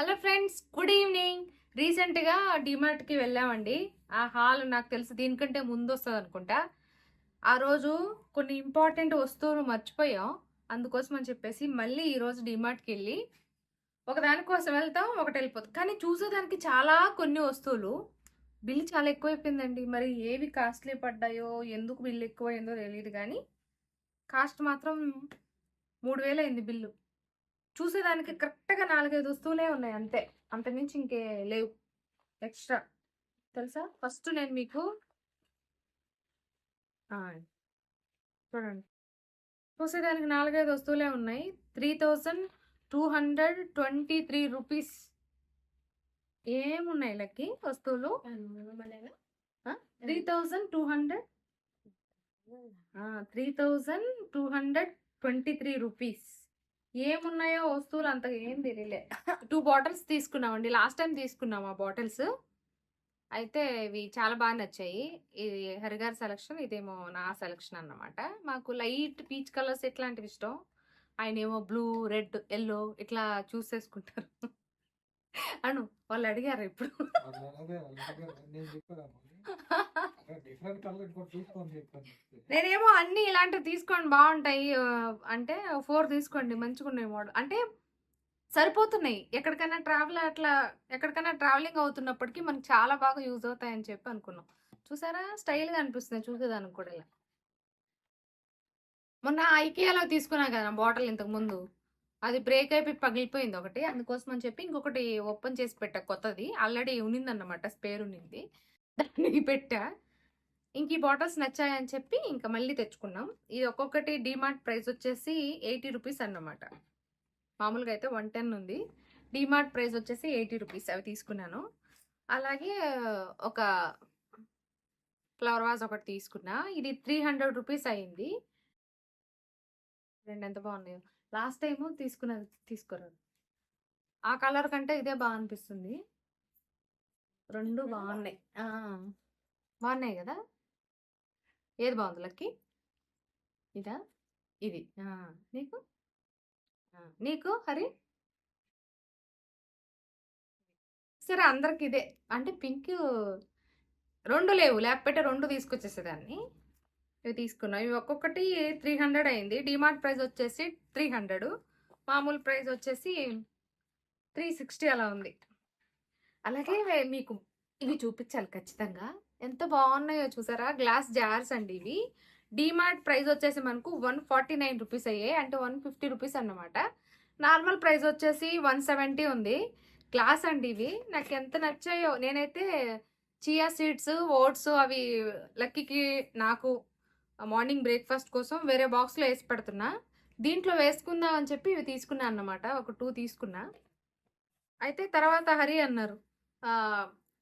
Hello friends good evening. రీసెంట్గా డిమార్ట్కి వెళ్ళామండి. ఆ హాల్ నాకు తెలుసు దీనికంటే ముందు వస్తుంది అనుకుంటా ఆ రోజు కొన్ని ఇంపార్టెంట్ వస్తువులు మర్చిపోయాం. అందుకోసం అని చెప్పేసి మళ్ళీ ఈరోజు డిమార్ట్కి వెళ్ళి ఒకదానికోసం వెళ్తాం ఒకటి వెళ్ళిపోతాం కానీ చూసేదానికి చాలా కొన్ని వస్తువులు. బిల్లు చాలా ఎక్కువైపోయిందండి. మరి ఏవి కాస్ట్లీ పడ్డాయో ఎందుకు బిల్లు ఎక్కువైందో తెలియదు కానీ కాస్ట్ మాత్రం మూడు వేలు అయింది బిల్లు. చూసేదానికి కరెక్ట్గా నాలుగైదు వస్తువులే ఉన్నాయి అంతే. అంతకుమించి ఇంకే లేవు. ఎక్స్ట్రా. తెలుసా? ఫస్ట్ నేను మీకు చూడండి. చూసేదానికి నాలుగైదు వస్తువులే ఉన్నాయి. Three thousand two hundred twenty three rupees. ఏమున్నాయి లక్కి వస్తువులు? Three thousand two hundred? Three thousand two hundred twenty three rupees. ఏమున్నాయో వస్తువులు అంతగా ఏం తెలియలే. టూ బాటిల్స్ తీసుకున్నామండి. లాస్ట్ టైం తీసుకున్నాం ఆ బాటిల్స్ అయితే ఇవి చాలా బాగా నచ్చాయి. ఇది హరిగారి సెలక్షన్ ఇదేమో నా సెలక్షన్ అన్నమాట. మాకు లైట్ పీచ్ కలర్స్ ఎట్లాంటివి ఇష్టం? ఆయన ఏమో బ్లూ రెడ్ ఎల్లో ఇట్లా చూస్ చేసుకుంటారు. అను వాళ్ళు అడిగారు ఇప్పుడు. నేనేమో అన్ని ఇలాంటివి తీసుకోండి బాగుంటాయి అంటే ఫోర్ తీసుకోండి మంచిగా ఉన్నాయి మోడల్. అంటే సరిపోతున్నాయి. ఎక్కడికైనా ట్రావెల్ అట్లా ఎక్కడికైనా ట్రావెలింగ్ అవుతున్నప్పటికీ మనకు చాలా బాగా యూజ్ అవుతాయని చెప్పి అనుకున్నాం. చూసారా? స్టైల్గా అనిపిస్తుంది చూసేదానికి కూడా ఇలా. మొన్న ఐకియాలో తీసుకున్నాం కదా బాటిల్ ఇంతకు ముందు. అది బ్రేక్ అయిపోయి పగిలిపోయింది ఒకటి. అందుకోసం అని చెప్పి ఇంకొకటి ఓపెన్ చేసి పెట్టా కొత్తది. ఆల్రెడీ ఉన్నిందన్నమాట స్పేర్ ఉన్నింది దానికి పెట్టా. ఇంక ఈ బాటిల్స్ నచ్చాయని చెప్పి ఇంకా మళ్ళీ తెచ్చుకున్నాం. ఇది ఒక్కొక్కటి డిమార్ట్ ప్రైస్ వచ్చేసి ఎయిటీ రూపీస్ అన్నమాట. మామూలుగా అయితే వన్ టెన్ ఉంది. డిమార్ట్ ప్రైస్ వచ్చేసి ఎయిటీ రూపీస్ అవి తీసుకున్నాను. అలాగే ఒక ఫ్లవర్ వాజ్ ఒకటి తీసుకున్నా. ఇది త్రీ హండ్రెడ్ రూపీస్ అయింది. రెండు ఎంత బాగున్నాయో. లాస్ట్ టైము తీసుకున్నది తీసుకోరాదు ఆ కలర్ కంటే ఇదే బాగా అనిపిస్తుంది. రెండు బాగున్నాయి. బాగున్నాయి కదా? ఏది బాగుంది? లక్కి? ఇదా? ఇది. నీకు? నీకు? హరి? సరే అందరికి ఇదే. అంటే పింక్ రెండు లేవు. లేకపోతే రెండు తీసుకొచ్చేసేదాన్ని. ఇవి తీసుకున్నాం ఇవి ఒక్కొక్కటి త్రీ హండ్రెడ్ అయింది. డిమార్ట్ ప్రైస్ వచ్చేసి త్రీ హండ్రెడ్. మామూలు ప్రైస్ వచ్చేసి త్రీ సిక్స్టీ అలా ఉంది. అలాగే మీకు ఇవి చూపించాలి ఖచ్చితంగా. ఎంత బాగున్నాయో చూసారా? గ్లాస్ జార్స్ అండి ఇవి. డిమార్ట్ ప్రైస్ వచ్చేసి మనకు వన్ ఫార్టీ నైన్ రూపీస్ అయ్యాయి. అంటే వన్ ఫిఫ్టీ రూపీస్ అన్నమాట. నార్మల్ ప్రైస్ వచ్చేసి వన్ సెవెంటీ ఉంది. గ్లాస్ అండి ఇవి. నాకు ఎంత నచ్చాయో నేనైతే చియా సీడ్స్ ఓట్స్ అవి లక్కీకి నాకు మార్నింగ్ బ్రేక్ఫాస్ట్ కోసం వేరే బాక్స్లో వేసి పెడుతున్నా. దీంట్లో వేసుకుందాం అని చెప్పి ఇవి తీసుకున్నా అన్నమాట. ఒక టూ తీసుకున్నా. అయితే తర్వాత హరి అన్నారు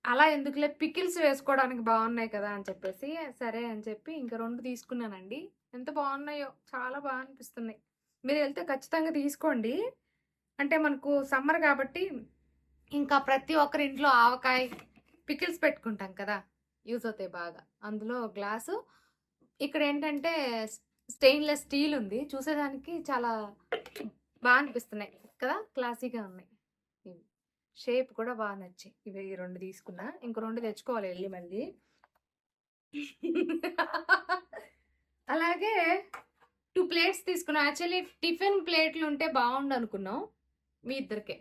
అలా ఎందుకులే? పికిల్స్ వేసుకోవడానికి బాగున్నాయి కదా అని చెప్పేసి సరే అని చెప్పి ఇంకా రెండు తీసుకున్నానండి. ఎంత బాగున్నాయో చాలా బాగా అనిపిస్తున్నాయి. మీరు వెళ్తే ఖచ్చితంగా తీసుకోండి. అంటే మనకు సమ్మర్ కాబట్టి ఇంకా ప్రతి ఒక్కరి ఇంట్లో ఆవకాయ పికిల్స్ పెట్టుకుంటాం కదా? యూజ్ అవుతాయి బాగా. అందులో గ్లాసు. ఇక్కడ ఏంటంటే స్టెయిన్లెస్ స్టీల్ ఉంది. చూసేదానికి చాలా బాగా అనిపిస్తున్నాయి కదా? క్లాసీగా ఉన్నాయి. షేప్ కూడా బాగా నచ్చాయి. ఇవి ఈ రెండు తీసుకున్నా. ఇంకో రెండు తెచ్చుకోవాలి వెళ్ళి మళ్ళీ. అలాగే టూ ప్లేట్స్ తీసుకున్నాం. యాక్చువల్లీ టిఫిన్ ప్లేట్లు ఉంటే బాగుండు అనుకున్నాం. మీ ఇద్దరికే.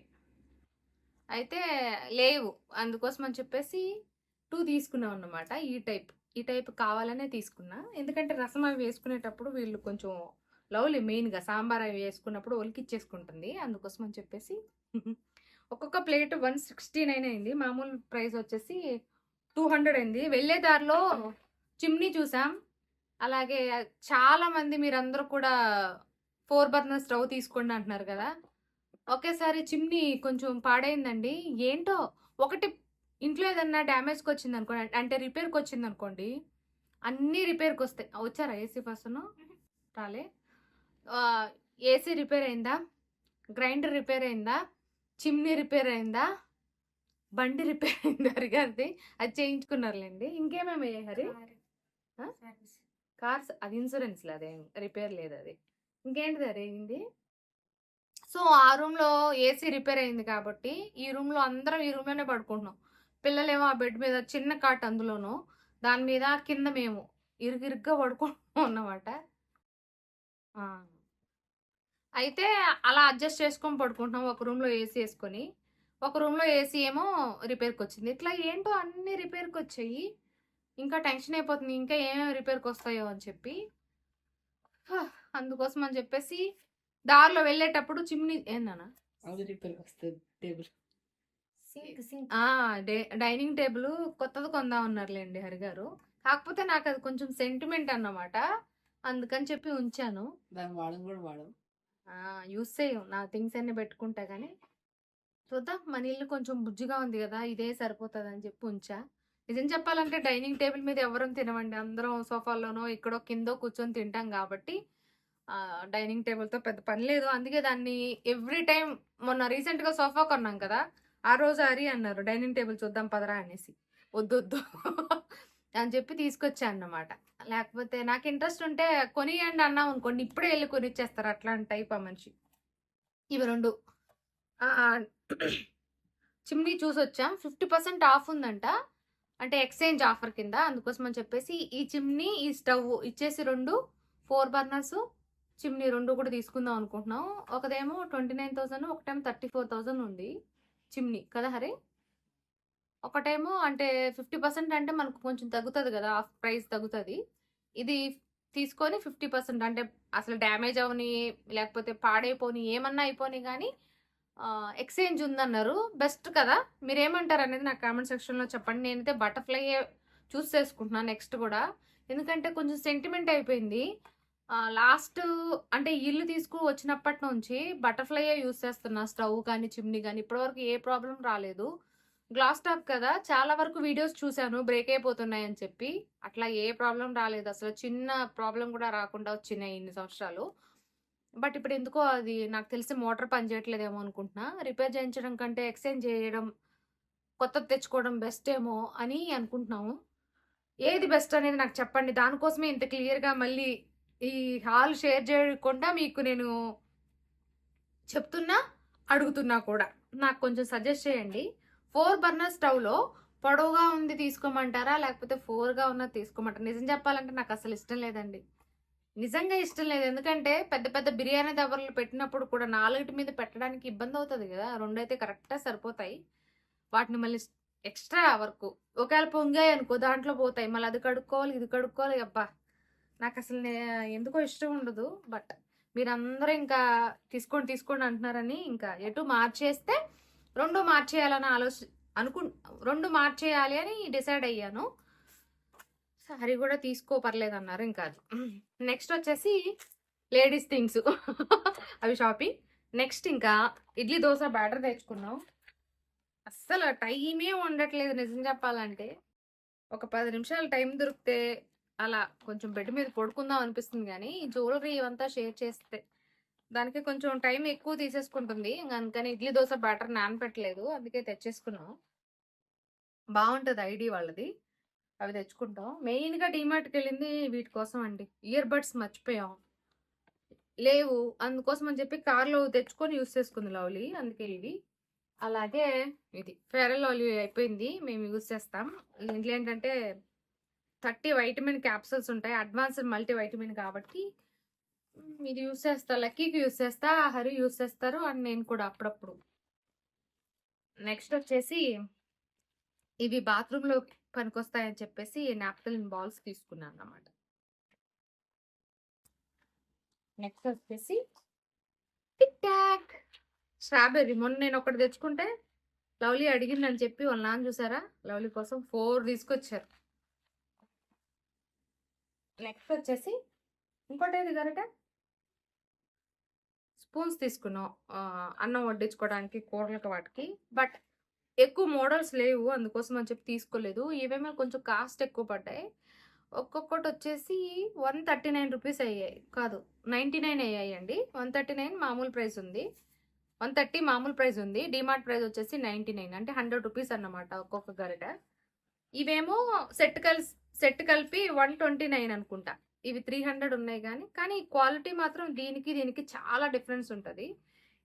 అయితే లేవు. అందుకోసం అని చెప్పేసి టూ తీసుకున్నాం అన్నమాట. ఈ టైప్. ఈ టైప్ కావాలనే తీసుకున్నా. ఎందుకంటే రసం అవి వేసుకునేటప్పుడు వీళ్ళు కొంచెం లవ్లీ మెయిన్గా. సాంబార్ అవి వేసుకున్నప్పుడు ఒలికిచ్చేసుకుంటుంది. అందుకోసం అని చెప్పేసి ఒక్కొక్క ప్లేట్ వన్ సిక్స్టీ నైన్ అయింది. మామూలు ప్రైస్ వచ్చేసి టూ హండ్రెడ్ అయింది. వెళ్ళే దారిలో చిమ్నీ చూసాం. అలాగే చాలా మంది మీరందరూ కూడా ఫోర్ బర్నర్ స్టవ్ తీసుకోండి అంటున్నారు కదా. ఒకేసారి చిమ్నీ కొంచెం పాడైందండి. ఏంటో ఒకటి ఇంట్లో ఏదన్నా డ్యామేజ్కి వచ్చింది అనుకోండి అంటే రిపేర్కి వచ్చింది అనుకోండి అన్నీ రిపేర్కి వస్తాయి. వచ్చారా ఏసీ పర్సన్? రాలే. ఏసీ రిపేర్ అయిందా? గ్రైండర్ రిపేర్ అయిందా? చిమ్నీ రిపేర్ అయిందా? బండి రిపేర్ అయిందా హరిగారిది అది చేయించుకున్నారులేండి. ఇంకేమేమి హరి? ఆ? కార్స్? అది ఇన్సూరెన్స్ అదే? రిపేర్ లేదు అది. ఇంకేంటిది అయింది సో ఆ రూమ్లో ఏసీ రిపేర్ అయింది కాబట్టి ఈ రూమ్లో అందరం ఈ రూమ్లోనే పడుకుంటున్నాం. పిల్లలేమో ఆ బెడ్ మీద చిన్న కాట్ అందులోను దాని మీద కింద మేము ఇరుగిరుగ్గా పడుకుంటున్నాం అన్నమాట. అయితే అలా అడ్జస్ట్ చేసుకొని పడుకుంటున్నాం. ఒక రూమ్లో ఏసీ వేసుకొని. ఒక రూమ్లో ఏసీ ఏమో రిపేర్కి వచ్చింది ఇట్లా ఏంటో అన్ని రిపేర్కి వచ్చాయి ఇంకా టెన్షన్ అయిపోతుంది. ఇంకా ఏమేమి రిపేర్కి వస్తాయో అని చెప్పి. అందుకోసం అని చెప్పేసి దారిలో వెళ్ళేటప్పుడు చిమ్ని ఏందన్నా అది వస్తుంది టేబుల్. Sink sink. ఆ, డే- డైనింగ్ టేబుల్ కొత్తది కొందాం అన్నారులేండి హరిగారు కాకపోతే నాకు అది కొంచెం సెంటిమెంట్ అన్నమాట. అందుకని చెప్పి ఉంచాను. దాన్ని వాడడం కూడా వాడడం యూస్ చేయం నా థింగ్స్ అన్నీ పెట్టుకుంటా కానీ చూద్దాం. మన ఇల్లు కొంచెం బుజ్జిగా ఉంది కదా ఇదే సరిపోతుంది అని చెప్పి ఉంచా. నిజం చెప్పాలంటే డైనింగ్ టేబుల్ మీద ఎవరం తినవండి అందరం సోఫాల్లోనో ఇక్కడో కిందో కూర్చొని తింటాం కాబట్టి డైనింగ్ టేబుల్తో పెద్ద పని లేదు. అందుకే దాన్ని ఎవ్రీ టైం మొన్న రీసెంట్గా సోఫా కొన్నాం కదా ఆ రోజు హరి అన్నారు డైనింగ్ టేబుల్ చూద్దాం పదరా అనేసి. వద్దు వద్దు అని చెప్పి తీసుకొచ్చా అన్నమాట లేకపోతే నాకు ఇంట్రెస్ట్ ఉంటే కొనియండి అన్నాం అనుకోండి ఇప్పుడే వెళ్ళి కొనిచ్చేస్తారు. అట్లాంటి టైప్ ఆ మనిషి. ఇవి రెండు. చిమ్నీ చూసి వచ్చాం. ఫిఫ్టీ పర్సెంట్ ఆఫ్ ఉందంట. అంటే ఎక్స్చేంజ్ ఆఫర్ కింద. అందుకోసం అని చెప్పేసి ఈ చిమ్నీ ఈ స్టవ్ ఇచ్చేసి రెండు. ఫోర్ బర్నర్స్ చిమ్నీ రెండు కూడా తీసుకుందాం అనుకుంటున్నాం. ఒకదేమో ట్వంటీ నైన్ థౌసండ్ ఒకటేమో థర్టీ ఫోర్ థౌసండ్ ఉంది చిమ్నీ. కదా హరి? ఒకటేమో అంటే ఫిఫ్టీ పర్సెంట్ అంటే మనకు కొంచెం తగ్గుతుంది కదా ఆఫ్ ప్రైస్ తగ్గుతుంది. ఇది తీసుకొని ఫిఫ్టీ పర్సెంట్ అంటే అసలు డ్యామేజ్ అవని లేకపోతే పాడైపోని ఏమన్నా అయిపోని కానీ ఎక్స్చేంజ్ ఉందన్నారు. బెస్ట్ కదా. మీరు ఏమంటారు అనేది నాకు కామెంట్ సెక్షన్లో చెప్పండి. నేనైతే బటర్ఫ్లై చూస్ చేసుకుంటున్నాను నెక్స్ట్ కూడా. ఎందుకంటే కొంచెం సెంటిమెంట్ అయిపోయింది. లాస్ట్ అంటే ఇల్లు తీసుకు వచ్చినప్పటి నుంచి బటర్ఫ్లైయే యూస్ చేస్తున్నా. స్టవ్ కానీ చిమ్నీ కానీ ఇప్పటివరకు ఏ ప్రాబ్లం రాలేదు. గ్లాస్ టాప్ కదా చాలా వరకు వీడియోస్ చూశాను బ్రేక్ అయిపోతున్నాయని చెప్పి. అట్లా ఏ ప్రాబ్లం రాలేదు. అసలు చిన్న ప్రాబ్లం కూడా రాకుండా వచ్చినాయి ఇన్ని సంవత్సరాలు. బట్ ఇప్పుడు ఎందుకో అది నాకు తెలిసి మోటార్ పనిచేయట్లేదేమో అనుకుంటున్నా. రిపేర్ చేయించడం కంటే ఎక్స్చేంజ్ చేయడం కొత్తది తెచ్చుకోవడం బెస్ట్ ఏమో అని అనుకుంటున్నాము. ఏది బెస్ట్ అనేది నాకు చెప్పండి. దానికోసమే ఇంత క్లియర్గా మళ్ళీ ఈ హాల్ షేర్ చేయకుండా మీకు నేను చెప్తున్నా అడుగుతున్నా కూడా. నాకు కొంచెం సజెస్ట్ చేయండి. ఫోర్ బర్నర్ స్టవ్లో పొడవుగా ఉంది తీసుకోమంటారా? లేకపోతే ఫోర్గా ఉన్నది తీసుకోమంటారా? నిజం చెప్పాలంటే నాకు అసలు ఇష్టం లేదండి. నిజంగా ఇష్టం లేదు. ఎందుకంటే పెద్ద పెద్ద బిర్యానీ దవర్లు పెట్టినప్పుడు కూడా నాలుగిటి మీద పెట్టడానికి ఇబ్బంది అవుతుంది కదా. రెండు అయితే కరెక్ట్గా సరిపోతాయి. వాటిని మళ్ళీ ఎక్స్ట్రా వరకు. ఒకవేళ పొంగాయి అనుకో దాంట్లో పోతాయి. మళ్ళీ అది కడుక్కోవాలి ఇది కడుక్కోవాలి. అబ్బా! నాకు అసలు నే- ఎందుకో ఇష్టం ఉండదు. బట్ మీరందరూ ఇంకా తీసుకోండి తీసుకోండి అంటున్నారని ఇంకా ఎటు మార్చేస్తే రెండు మార్చేయాలని ఆలోచి అనుకు రెండు మార్చేయాలి అని డిసైడ్ అయ్యాను. సారీ కూడా తీసుకో పర్లేదు అన్నారు ఇంకా. నెక్స్ట్ వచ్చేసి లేడీస్ థింగ్స్. అవి షాపింగ్. నెక్స్ట్ ఇంకా ఇడ్లీ దోశ బ్యాటర్ తెచ్చుకున్నాం. అస్సలు టైమే ఉండట్లేదు నిజం చెప్పాలంటే. ఒక పది నిమిషాలు టైం దొరికితే అలా కొంచెం బెడ్ మీద పడుకుందాం అనిపిస్తుంది కానీ జ్యువెలరీ ఇవంతా షేర్ చేస్తే దానికి కొంచెం టైం ఎక్కువ తీసేసుకుంటుంది. అందుకని ఇడ్లీ దోశ బ్యాటర్ నానపెట్టలేదు. అందుకే తెచ్చేసుకున్నాం. బాగుంటుంది ఐడి వాళ్ళది. అవి తెచ్చుకుంటాం. మెయిన్గా డీమార్ట్కి వెళ్ళింది వీటి కోసం అండి. ఇయర్ బడ్స్ మర్చిపోయాం. లేవు. అందుకోసం అని చెప్పి కార్లో తెచ్చుకొని యూస్ చేసుకుంది లవ్లీ. అందుకే ఇవి అలాగే ఇది. ఫెరల్ ఆలివ్ అయిపోయింది. మేము యూస్ చేస్తాం. ఇంట్లో ఏంటంటే థర్టీ వైటమిన్ క్యాప్సూల్స్ ఉంటాయి. అడ్వాన్స్డ్ మల్టీ వైటమిన్ కాబట్టి ఇది యూస్ చేస్తా లక్కీకి యూస్ చేస్తా హరి యూస్ చేస్తారు అండ్ నేను కూడా అప్పుడప్పుడు. నెక్స్ట్ వచ్చేసి ఇవి బాత్రూంలో పనికొస్తాయని చెప్పేసి నాప్థలిన్ బాల్స్ తీసుకున్నాను అన్నమాట. నెక్స్ట్ వచ్చేసి టిక్ టాక్ స్ట్రాబెర్రీ మొన్న నేను ఒకటి తెచ్చుకుంటే లవ్లీ అడిగిందని చెప్పి వాళ్ళ నాన్న చూసారా? లవ్లీ కోసం ఫోర్ తీసుకొచ్చారు. నెక్స్ట్ వచ్చేసి ఇంకోటి ఏది కరెక్ట్? స్పూన్స్ తీసుకున్నాం. అన్నం వడ్డించుకోవడానికి కూరలకి వాటికి. బట్ ఎక్కువ మోడల్స్ లేవు. అందుకోసం అని చెప్పి తీసుకోలేదు. ఇవేమో కొంచెం కాస్ట్ ఎక్కువ పడ్డాయి. ఒక్కొక్కటి వచ్చేసి వన్ థర్టీ నైన్ రూపీస్ అయ్యాయి. కాదు నైంటీ నైన్ అయ్యాయి అండి వన్ థర్టీ నైన్ మామూలు ప్రైస్ ఉంది. వన్ థర్టీ మామూలు ప్రైస్ ఉంది. డిమార్ట్ ప్రైస్ వచ్చేసి నైంటీ నైన్. అంటే హండ్రెడ్ రూపీస్ అన్నమాట ఒక్కొక్క గరిట. ఇవేమో సెట్ కలిసి సెట్ కలిపి వన్ ట్వంటీ నైన్ అనుకుంటా. ఇవి త్రీ హండ్రెడ్ ఉన్నాయి కానీ కానీ క్వాలిటీ మాత్రం దీనికి దీనికి చాలా డిఫరెన్స్ ఉంటుంది.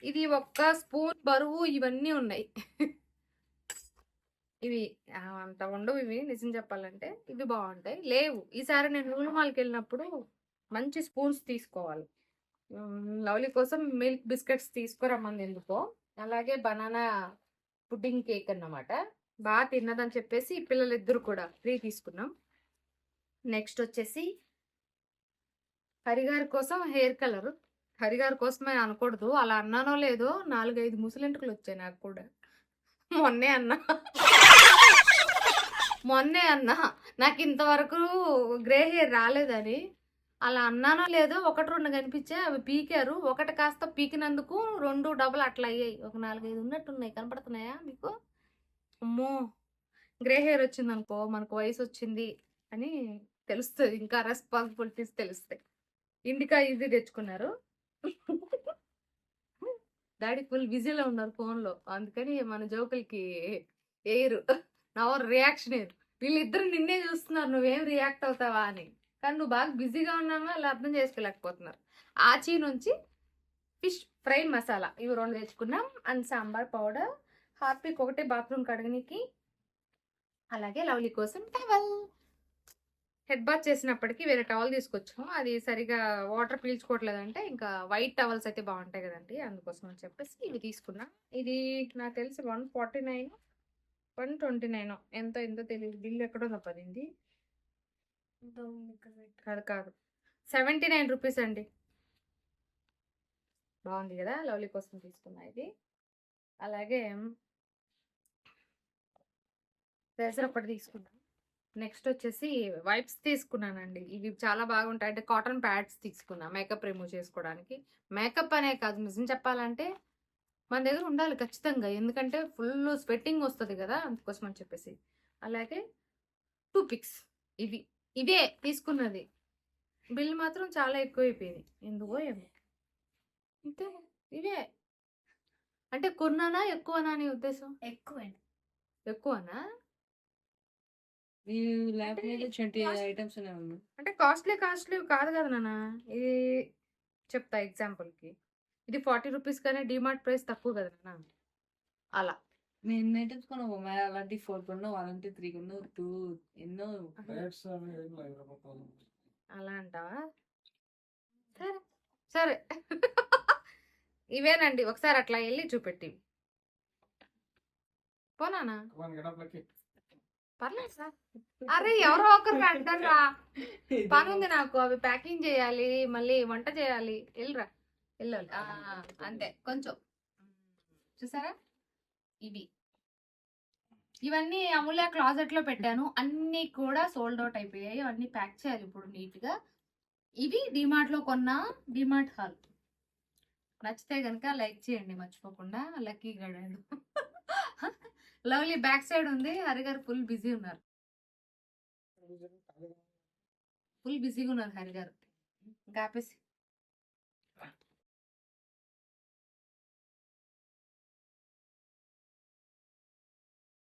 ఇది ఒక్క స్పూన్ బరువు ఇవన్నీ ఉన్నాయి. ఇవి అంత ఉండవు ఇవి నిజం చెప్పాలంటే. ఇవి బాగుంటాయి. లేవు. ఈసారి నేను నూనె మాల్కి వెళ్ళినప్పుడు మంచి స్పూన్స్ తీసుకోవాలి. లవ్లీ కోసం మిల్క్ బిస్కెట్స్ తీసుకురమ్మంది ఎందుకో. అలాగే బనానా పుడ్డింగ్ కేక్ అన్నమాట. బాగా తిన్నదని చెప్పేసి పిల్లలిద్దరు కూడా ఫ్రీ తీసుకున్నాం. నెక్స్ట్ వచ్చేసి హరిగారి కోసం హెయిర్ కలర్. హరిగారి కోసమే అనకూడదు. అలా అన్నానో లేదో నాలుగైదు ముసలింటికలు వచ్చాయి నాకు కూడా. మొన్నే అన్నా. మొన్నే అన్నా. నాకు ఇంతవరకు గ్రే హెయిర్ రాలేదని. అలా అన్నానో లేదో ఒకటి రెండు కనిపించాయి. అవి పీకారు. ఒకటి కాస్త పీకినందుకు రెండు డబుల్ అట్లా అయ్యాయి. ఒక నాలుగైదు ఉన్నట్టున్నాయి. కనపడుతున్నాయా మీకు? అమ్మో! గ్రే హెయిర్ వచ్చింది అనుకో మనకు వయసు వచ్చింది అని తెలుస్తుంది. ఇంకా రెస్పాన్సిబిలిటీస్ తెలుస్తాయి. ఇండికా ఇది తెచ్చుకున్నారు. డాడీ ఫుల్ బిజీలో ఉన్నారు ఫోన్లో. అందుకని మన జోకులకి ఎయిర్ నా రియాక్షన్ ఎయిర్ వీళ్ళిద్దరు నిన్నే చూస్తున్నారు నువ్వేం రియాక్ట్ అవుతావా అని. కానీ నువ్వు బాగా బిజీగా ఉన్నావా వాళ్ళు అర్థం చేసుకోలేకపోతున్నారు. ఆచి నుంచి ఫిష్ ఫ్రై మసాలా ఇవి రెండు తెచ్చుకున్నాం. అండ్ సాంబార్ పౌడర్ హార్పిక్ ఒకటే బాత్రూమ్ కడగనికి అలాగే లవ్లీ కోసం టవల్. హెడ్ బాత్ చేసినప్పటికీ వేరే టవల్ తీసుకొచ్చాము అది సరిగా వాటర్ పీల్చుకోవట్లేదంటే ఇంకా వైట్ టవల్స్ అయితే బాగుంటాయి కదండి. అందుకోసం అని చెప్పేసి ఇవి తీసుకున్నా. ఇది నాకు తెలిసి one forty nine one twenty nine ఎంతో ఎంతో తెలియదు బిల్ ఎక్కడో పడింది? కాదు కాదు. సెవెంటీ నైన్ రూపీస్ అండి. బాగుంది కదా? లవ్లీ కోసం తీసుకున్నా ఇది. అలాగే రేసర్ ఒకటి తీసుకున్నాను నెక్స్ట్ వచ్చేసి వైప్స్ తీసుకున్నానండి. ఇవి చాలా బాగుంటాయి. అంటే కాటన్ ప్యాడ్స్ తీసుకున్నా మేకప్ రిమూవ్ చేసుకోవడానికి. మేకప్ అనే కాదు. నిజం చెప్పాలంటే మన దగ్గర ఉండాలి ఖచ్చితంగా. ఎందుకంటే ఫుల్ స్వెట్టింగ్ వస్తుంది కదా అందుకోసం అని చెప్పేసి. అలాగే టూ పిక్స్ ఇవి. ఇవే తీసుకున్నది. బిల్ మాత్రం చాలా ఎక్కువ అయిపోయింది ఎందుకో ఏమో. అంతే ఇవే. అంటే కొన్నానా ఎక్కువనా అని ఉద్దేశం? ఎక్కువ ఎక్కువనా? మీద ట్వంటీ ఐటమ్స్ ఉన్నాయి అంటే కాస్ట్లీ కాస్ట్లీ కాదు కదా నాన్న. ఇది చెప్తా ఎగ్జాంపుల్కి. ఇది ఫార్టీ రూపీస్ కానీ డిమార్ట్ ప్రైస్ తక్కువ కదా నాన్న. అలా. నేను ఎన్ని ఐటమ్స్ కొన్నావు అలాంటి ఫోర్ కొన్నావు అలాంటి త్రీ కొన్నావు టూ ఎన్నో. అలా అంటావా? సరే. సరే. ఇవేనండి. ఒకసారి అట్లా వెళ్ళి చూపెట్టి. గడపలకి పర్లేదు సార్. అరే ఎవరో ఒకరు అంటారా పని ఉంది నాకు. అవి ప్యాకింగ్ చేయాలి మళ్ళీ వంట చేయాలి. వెళ్ళరా వెళ్ళాలి అంతే. కొంచెం. చూసారా? ఇవి. ఇవన్నీ అమూల్య క్లాజెట్లో పెట్టాను. అన్ని కూడా సోల్డ్ అవుట్ అయిపోయాయి. అవన్నీ ప్యాక్ చేయాలి ఇప్పుడు నీట్గా ఇవి డిమార్ట్లో కొన్న డిమార్ట్ హాల్. నచ్చితే కనుక లైక్ చేయండి మర్చిపోకుండా. లక్కీ గడాడు లవ్లీ బ్యాక్ సైడ్ ఉంది. హరిగారు ఫుల్ బిజీ ఉన్నారు. ఫుల్ బిజీగా ఉన్నారు హరిగారు ఇంకా ఆపేసి